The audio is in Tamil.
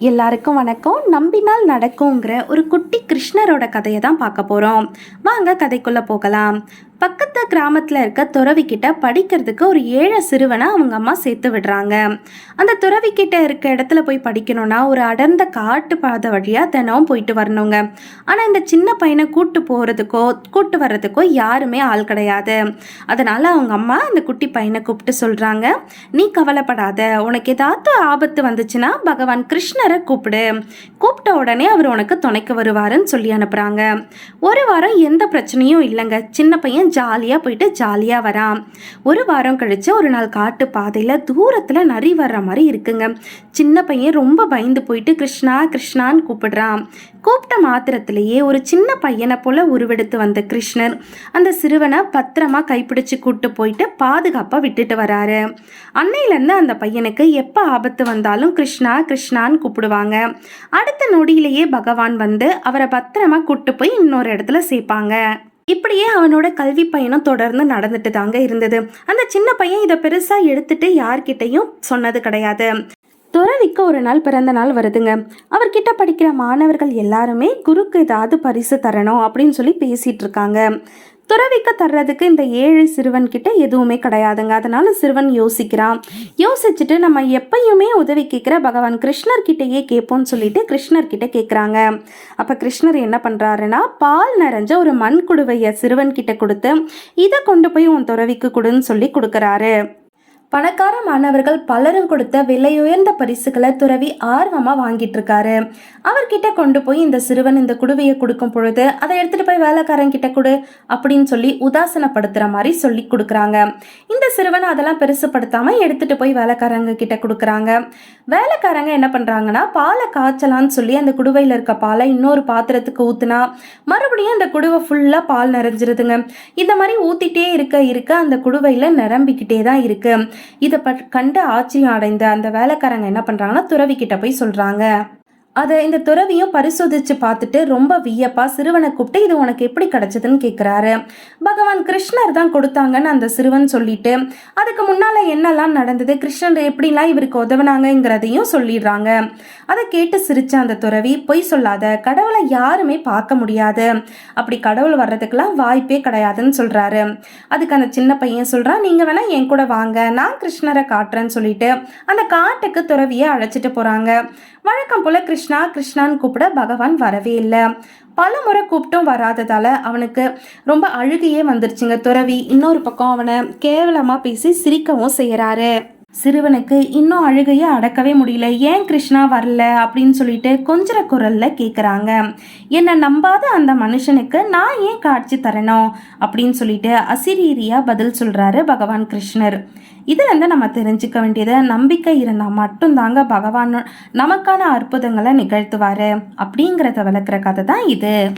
எல்லாருக்கும் வணக்கம். நம்பினால் நடக்குங்கிற ஒரு குட்டி கிருஷ்ணரோட கதையை தான் பார்க்க போகிறோம் வாங்க கதைக்குள்ளே போகலாம். பக்கத்து கிராமத்தில் இருக்க துறவிக்கிட்ட படிக்கிறதுக்கு ஒரு ஏழை சிறுவனை அவங்க அம்மா சேர்த்து விடுறாங்க. அந்த துறவிக்கிட்ட இருக்க இடத்துல போய் படிக்கணும்னா ஒரு அடர்ந்த காட்டு பாதை வழியாக தினமும் போயிட்டு வரணுங்க. ஆனால் இந்த சின்ன பையனை கூட்டு போகிறதுக்கோ கூட்டு வர்றதுக்கோ யாருமே ஆள் கிடையாது. அதனால் அவங்க அம்மா அந்த குட்டி பையனை கூப்பிட்டு சொல்கிறாங்க நீ கவலைப்படாத. உனக்கு ஏதாவது ஆபத்து வந்துச்சுன்னா பகவான் கிருஷ்ணரை கூப்பிடு. கூப்பிட்ட உடனே அவர் உனக்கு துணைக்கு வருவாருன்னு சொல்லி அனுப்புகிறாங்க ஒரு வாரம் எந்த பிரச்சனையும் இல்லைங்க. சின்ன பையன் ஜாலியாக போயிட்டு ஜாலியாக வரான் ஒரு வாரம் கழிச்சு ஒரு நாள் காட்டு பாதையில் தூரத்தில் நரி வர்ற மாதிரி இருக்குங்க. சின்ன பையன் ரொம்ப பயந்து போயிட்டு கிருஷ்ணா கிருஷ்ணான்னு கூப்பிடுறான். கூப்பிட்ட மாத்திரத்திலேயே ஒரு சின்ன பையனை போல உருவெடுத்து வந்த கிருஷ்ணர் அந்த சிறுவனை பத்திரமா கைப்பிடிச்சு கூட்டு போயிட்டு பாதுகாப்பாக விட்டுட்டு வராரு. அன்னையிலேருந்து அந்த பையனுக்கு எப்போ ஆபத்து வந்தாலும் கிருஷ்ணா கிருஷ்ணான்னு கூப்பிடுவாங்க. அடுத்த நொடியிலேயே பகவான் வந்து அவரை பத்திரமா கூட்டு போய் இன்னொரு இடத்துல சேர்ப்பாங்க. இப்படியே அவனோட கல்வி பயணம் தொடர்ந்து நடந்துட்டு தாங்க இருந்தது. அந்த சின்ன பையன் இதை பெருசாக எடுத்துட்டு யார்கிட்டையும் சொன்னது கிடையாது. துறவிக்கு ஒரு நாள் பிறந்த நாள் வருதுங்க. அவர்கிட்ட படிக்கிற மாணவர்கள் எல்லாருமே குருக்கு ஏதாவது பரிசு தரணும் அப்படின்னு சொல்லி பேசிட்டு இருக்காங்க. துறவிக்க தர்றதுக்கு இந்த ஏழை சிறுவன் கிட்ட எதுவுமே கிடையாதுங்க. அதனால சிறுவன் யோசிக்கிறான். யோசிச்சுட்டு நம்ம எப்பயுமே உதவி கேட்குற பகவான் கிருஷ்ணர் கிட்டேயே கேட்போம்னு சொல்லிட்டு கிருஷ்ணர் கிட்ட கேட்குறாங்க. அப்போ கிருஷ்ணர் என்ன பண்ணுறாருன்னா பால் நிறைஞ்ச ஒரு மண் குடுவையை சிறுவன் கிட்ட கொடுத்து இதை கொண்டு போய் உன் துறவிக்கு கொடுன்னு சொல்லி கொடுக்குறாரு. பணக்கார மாணவர்கள் பலரும் கொடுத்த விலையுயர்ந்த பரிசுகளை துறவி ஆர்வமாக வாங்கிட்டு இருக்காரு அவர்கிட்ட கொண்டு போய் இந்த சிறுவன் இந்த குடுவையை கொடுக்கும் பொழுது அதை எடுத்துட்டு போய் வேலைக்காரன் கிட்ட கொடு அப்படின்னு சொல்லி உதாசனப்படுத்துற மாதிரி சொல்லி கொடுக்குறாங்க. இந்த சிறுவன் அதெல்லாம் பெருசுப்படுத்தாம எடுத்துட்டு போய் வேலைக்காரங்க கிட்ட கொடுக்குறாங்க. வேலைக்காரங்க என்ன பண்றாங்கன்னா பாலை காய்ச்சலான்னு சொல்லி அந்த குடுவையில் இருக்க பாலை இன்னொரு பாத்திரத்துக்கு ஊத்துனா மறுபடியும் அந்த குடுவை ஃபுல்லாக பால் நிறைஞ்சிருதுங்க. இந்த மாதிரி ஊத்திட்டே இருக்க இருக்க அந்த குடுவையில் நிரம்பிக்கிட்டே தான் இருக்கு. இதை ப கண்டு ஆச்சரியம் அடைந்த அந்த வேலைக்காரங்க என்ன பண்ணுறாங்கன்னா துறவிக்கிட்ட போய் சொல்கிறாங்க அதை இந்த துறவியும் பரிசோதிச்சு பார்த்துட்டு ரொம்ப வியப்பா சிறுவனை கூப்பிட்டு இது உனக்கு எப்படி கிடைச்சதுன்னு கேட்குறாரு பகவான் கிருஷ்ணர் தான் கொடுத்தாங்கன்னு அந்த சிறுவன் சொல்லிட்டு அதுக்கு முன்னால என்னெல்லாம் நடந்தது? கிருஷ்ணர் எப்படிலாம் இவருக்கு உதவுனாங்கிறதையும் சொல்லிடுறாங்க. அதை கேட்டு சிரிச்ச அந்த துறவி பொய் சொல்லாத கடவுளை யாருமே பார்க்க முடியாது. அப்படி கடவுள் வர்றதுக்கெல்லாம் வாய்ப்பே கிடையாதுன்னு சொல்றாரு. அதுக்கு அந்த சின்ன பையன் சொல்றான் நீங்க வேணா என் கூட வாங்க நான் கிருஷ்ணரை காட்டுறேன்னு சொல்லிட்டு அந்த காட்டுக்கு துறவியை அழைச்சிட்டு போறாங்க. வழக்கம் போல கிருஷ்ண கிருஷ்ணா கிருஷ்ணான்னு கூப்பிட பகவான் வரவே இல்லை. பல முறை கூப்பிட்டும் வராததால அவனுக்கு ரொம்ப அழுகையே வந்துருச்சுங்க துறவி. இன்னொரு பக்கம் அவனை கேவலமாக பேசி சிரிக்கவும் செய்கிறாரு சிறுவனுக்கு இன்னும் அழுகையை அடக்கவே முடியல. ஏன் கிருஷ்ணா வரல? அப்படின்னு சொல்லிட்டு கொஞ்சர குரல்ல கேட்குறாங்க என்னை நம்பாத அந்த மனுஷனுக்கு நான் ஏன் காட்சி தரணும்? அப்படின்னு சொல்லிட்டு அசிரீரியாக பதில் சொல்கிறாரு பகவான் கிருஷ்ணர். இதுலேருந்து நம்ம தெரிஞ்சுக்க வேண்டியது நம்பிக்கை இருந்தால் மட்டும்தாங்க பகவான் நமக்கான அற்புதங்களை நிகழ்த்துவார். அப்படிங்கிறத விளக்குற கதை தான் இது.